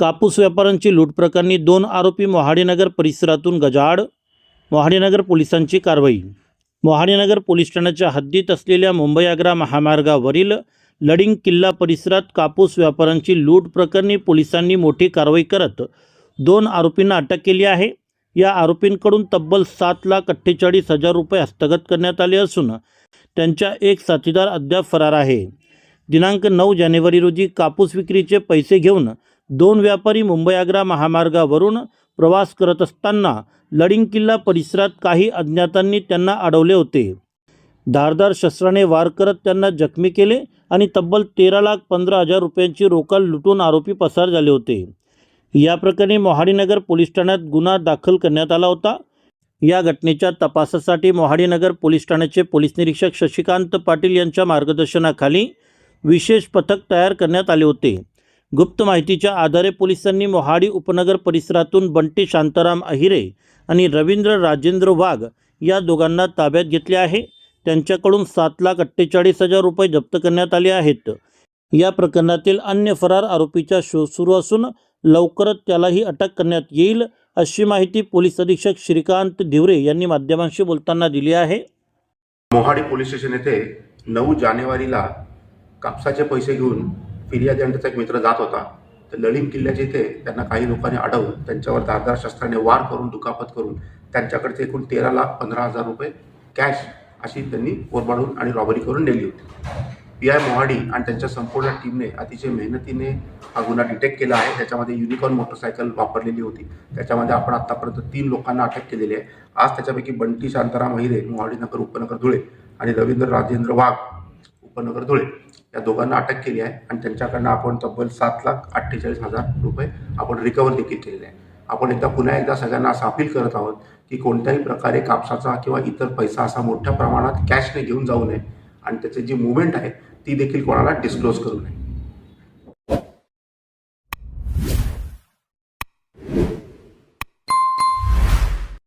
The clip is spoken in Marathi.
कापूस व्यापाऱ्यांची लूट प्रकरणी दोन आरोपी मोहाडीनगर परिसरातून गजाड मोहाडीनगर पोलिसांची कारवाई. मोहाडीनगर पोलीस ठाण्याच्या हद्दीत असलेल्या मुंबई आग्रा महामार्गावरील लडिंग किल्ला परिसरात कापूस व्यापाऱ्यांची लूट प्रकरणी पोलिसांनी मोठी कारवाई करत दोन आरोपींना अटक केली आहे. या आरोपींकडून तब्बल सात लाख अठ्ठेचाळीस हजार रुपये हस्तगत करण्यात आले असून त्यांच्या एक साथीदार अद्याप फरार आहे. दिनांक नऊ जानेवारी रोजी कापूस विक्रीचे पैसे घेऊन दोन व्यापारी मुंबई आग्रा महामार्गावरून प्रवास करत असताना लडिंग किल्ला परिसरात काही अज्ञातांनी त्यांना अडवले होते. धारदार शस्त्राने वार करत त्यांना जखमी केले आणि तब्बल तेरा लाख पंधरा हजार रुपयांची रोकड लुटून आरोपी पसार झाले होते. या प्रकरणी मोहाडीनगर पोलीस ठाण्यात गुन्हा दाखल करण्यात आला होता. या घटनेच्या तपासासाठी मोहाडीनगर पोलीस ठाण्याचे पोलीस निरीक्षक शशिकांत पाटील यांच्या मार्गदर्शनाखाली विशेष पथक तयार करण्यात आले होते. गुप्त माहितीच्या आधारे पोलिसांनी मोहाडी उपनगर परिसरातून बंटी शांताराम अहिरे आणि रवींद्र राजेंद्र वाघ या दोघांना ताब्यात घेतले आहे. त्यांच्याकडून सात लाख अठ्ठेचाळीस हजार रुपये जप्त करण्यात आले आहेत. या प्रकरणातील अन्य फरार आरोपीचा शोध सुरू असून लवकरच त्यालाही अटक करण्यात येईल अशी माहिती पोलीस अधीक्षक श्रीकांत धिवरे यांनी माध्यमांशी बोलताना दिली आहे. मोहाडी पोलीस स्टेशन येथे नऊ जानेवारीला कापसाचे पैसे घेऊन फिर्यादी आणि त्याचा एक मित्र जात होता. तर लळीम किल्ल्याचे इथे त्यांना काही लोकांनी अडवून त्यांच्यावर धारदार शस्त्राने वार करून दुखापत करून त्यांच्याकडचे एकूण तेरा लाख पंधरा हजार रुपये कॅश अशी त्यांनी ओरबाडून आणि रॉबरी करून नेली होती. पी आय मोहाडी आणि त्यांच्या संपूर्ण टीमने अतिशय मेहनतीने हा गुन्हा डिटेक्ट केला आहे. त्याच्यामध्ये युनिकॉर्न मोटरसायकल वापरलेली होती. त्याच्यामध्ये आपण आत्तापर्यंत तीन लोकांना अटक केलेली आहे. आज त्याच्यापैकी बंटी शांताराम अहिरे मोहाडीनगर उपनगर धुळे आणि रवींद्र राजेंद्र वाघ उपनगर धुळे. या दोघांना अटक केली आहे आणि त्यांच्याकडनं आपण तब्बल सात लाख अठ्ठेचाळीस हजार रुपये आपण रिकवर देखील केलेले आहे. आपण एकदा पुन्हा एकदा सगळ्यांना असं अपील करत आहोत की कोणत्याही प्रकारे कापसाचा किंवा इतर पैसा असा मोठ्या प्रमाणात कॅशने घेऊन जाऊ नये आणि त्याची जी मुवमेंट आहे ती देखील कोणाला डिस्क्लोज करू नये.